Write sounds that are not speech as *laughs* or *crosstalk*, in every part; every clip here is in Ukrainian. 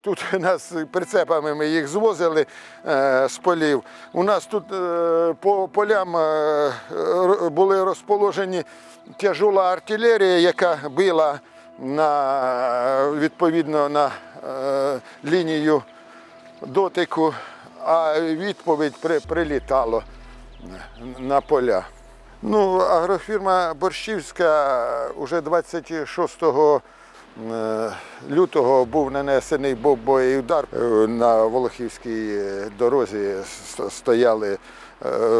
Тут *laughs* нас прицепами ми їх звозили е, з полів. У нас тут е, по полям е, були розположені тяжола артилерія, яка била на, відповідно на е, лінію дотику, а відповідь при, прилітало на поля. Ну, агрофірма Борщівська уже 26 е, лютого був нанесений бомбовий удар. Е, На Волохівській е, дорозі стояли е,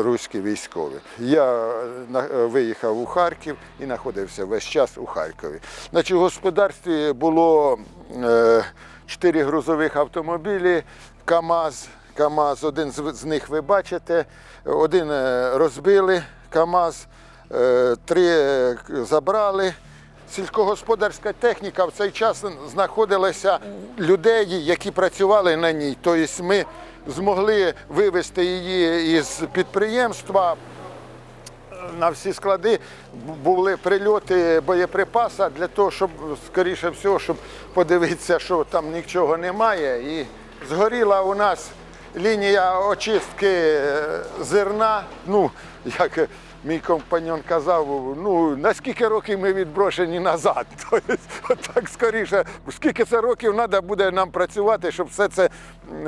руські військові. Я е, е, виїхав у Харків і знаходився весь час у Харкові. Значить, у господарстві було е, чотири грузових автомобілі, КАМАЗ, КАМАЗ, один з них ви бачите, один е, розбили КАМАЗ, е, три е, забрали. Сільськогосподарська техніка в цей час знаходилася людей, які працювали на ній. Тобто ми змогли вивезти її із підприємства. На всі склади були прильоти боєприпаса для того, щоб скоріше всього, щоб подивитися, що там нічого немає. І згоріла у нас лінія очистки е, зерна. Ну, як мій компаньон казав, ну наскільки років ми відброшені назад. *laughs* Тобто, отак скоріше, скільки це років треба буде нам працювати, щоб все це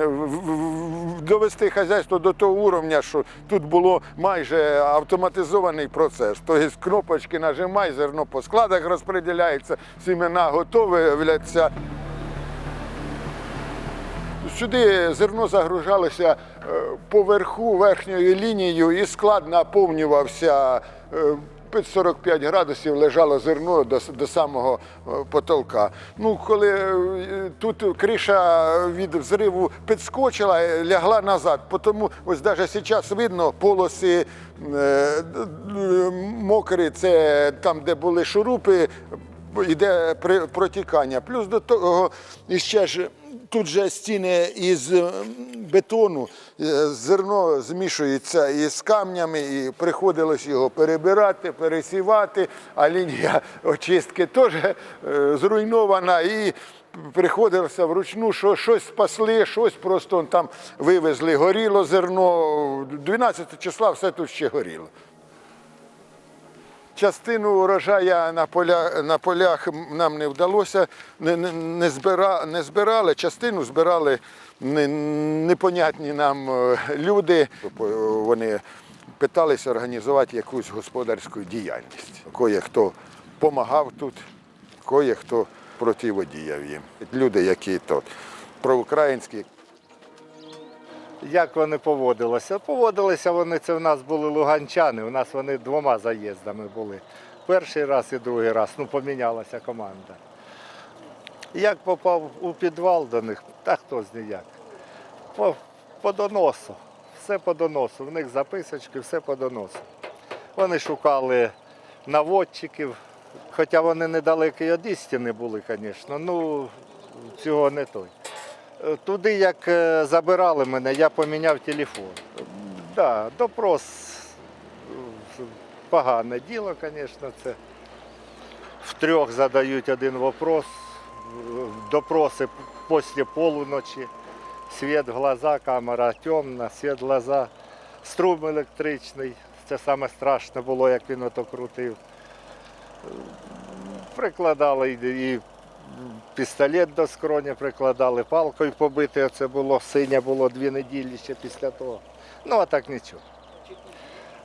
в- довести хазяйство до того уровня, що тут було майже автоматизований процес. Тобто кнопочки нажимай, зерно по складах розподіляється, сімена готовляться. Сюди зерно загружалося е, поверху верхньою лінією і склад наповнювався. е, Під 45 градусів лежало зерно до, до самого е, потолка. Ну, коли тут криша від взриву підскочила, лягла назад. Тому ось навіть зараз видно полоси мокрі, це там, де були шурупи, йде протікання. Плюс до того іще ж тут же стіни із бетону, е, зерно змішується із камнями, і приходилось його перебирати, пересівати, а лінія очистки теж е, зруйнована. І Приходилося вручну, що щось спасли, щось просто там вивезли. Горіло зерно. 12 числа все тут ще горіло. Частину урожая на полях, на полях нам не вдалося, не, не, збира, не збирали, частину збирали не, непонятні нам е, люди. Вони питалися організувати якусь господарську діяльність. Кое-хто допомагав тут, кое-хто противодіяв їм. Люди, які то проукраїнські, Як вони поводилися? Поводилися вони, це в нас були луганчани, у нас вони двома заїздами були. Перший раз і другий раз, ну помінялася команда. Як попав у підвал до них, та хто з ніяк. По, по доносу, все по доносу. В них записочки, все по доносу. Вони шукали наводчиків, хоча вони недалекі від істини були, звісно, ну цього не той. Туди, як е, забирали мене, я поміняв телефон. Да, допрос погане діло, звісно, це. Втрьох задають один вопрос, допроси після полуночі, світ в глаза, камера темна, світ в глаза, струм електричний. Це саме страшне було, як він ото крутив. Прикладали і пістолет до скроні прикладали, палкою побити. Це було синє було дві неділі ще після того. Ну а так нічого.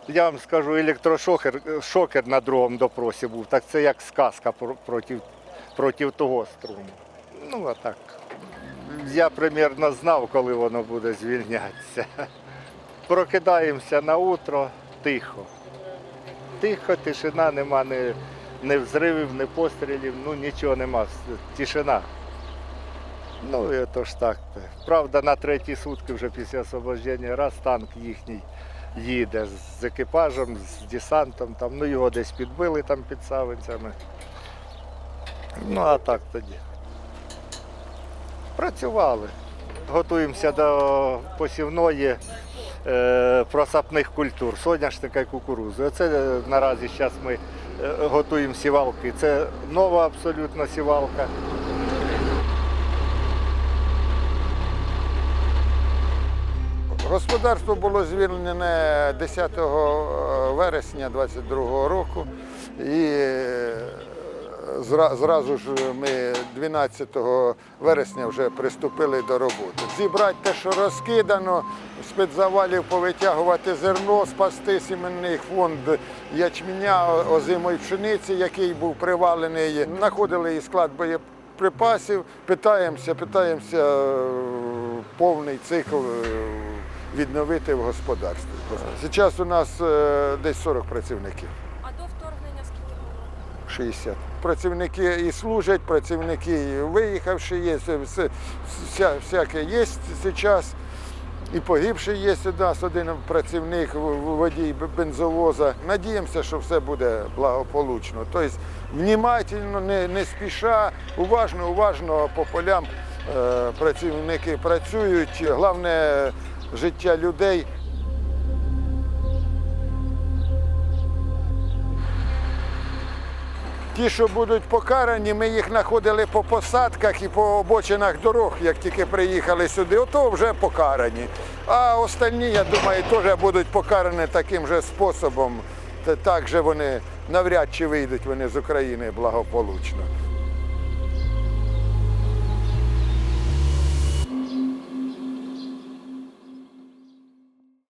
Я вам скажу, електрошокер шокер на другому допросі був. Так це як сказка проти, проти того струму. Ну а так. Я примірно знав, коли воно буде звільнятися. Прокидаємося на утро тихо. Тихо, тишина, нема ні, ні взривів, ні пострілів, ну нічого нема. Тишина. Ну то ж так. Правда, на треті сутки вже після освобождення раз танк їхній їде з екіпажем, з десантом, там, ну його десь підбили там під Савинцями. Ну а так тоді. Працювали. Готуємося до посівної е, просапних культур, соняшника і кукурузи. Оце е, наразі зараз ми Е, готуємо сівалки. Це нова абсолютно сівалка. Господарство було звільнене 10 е, вересня 2022 року і е, зразу ж ми 12 вересня вже приступили до роботи. Зібрати те, що розкидано, з під завалів повитягувати зерно, спасти сімейний фонд ячменя, озимої пшениці, який був привалений. Знаходили і склад боєприпасів, питаємося, питаємося е, повний цикл е, відновити в господарстві. Зараз у нас е, десь 40 працівників. А до вторгнення скільки було? 60. Працівники і служать, працівники виїхавши є, вся, всяке є зараз. І погибший є у нас один працівник, водій бензовоза. Надіємося, що все буде благополучно. Тобто, внімательно, не, не спіша, уважно, уважно по полям е, працівники працюють. Головне життя людей Ті, що будуть покарані, ми їх знаходили по посадках і по обочинах дорог, як тільки приїхали сюди. Ото вже покарані. А остальні, я думаю, теж будуть покарані таким же способом. Так же вони навряд чи вийдуть вони з України благополучно.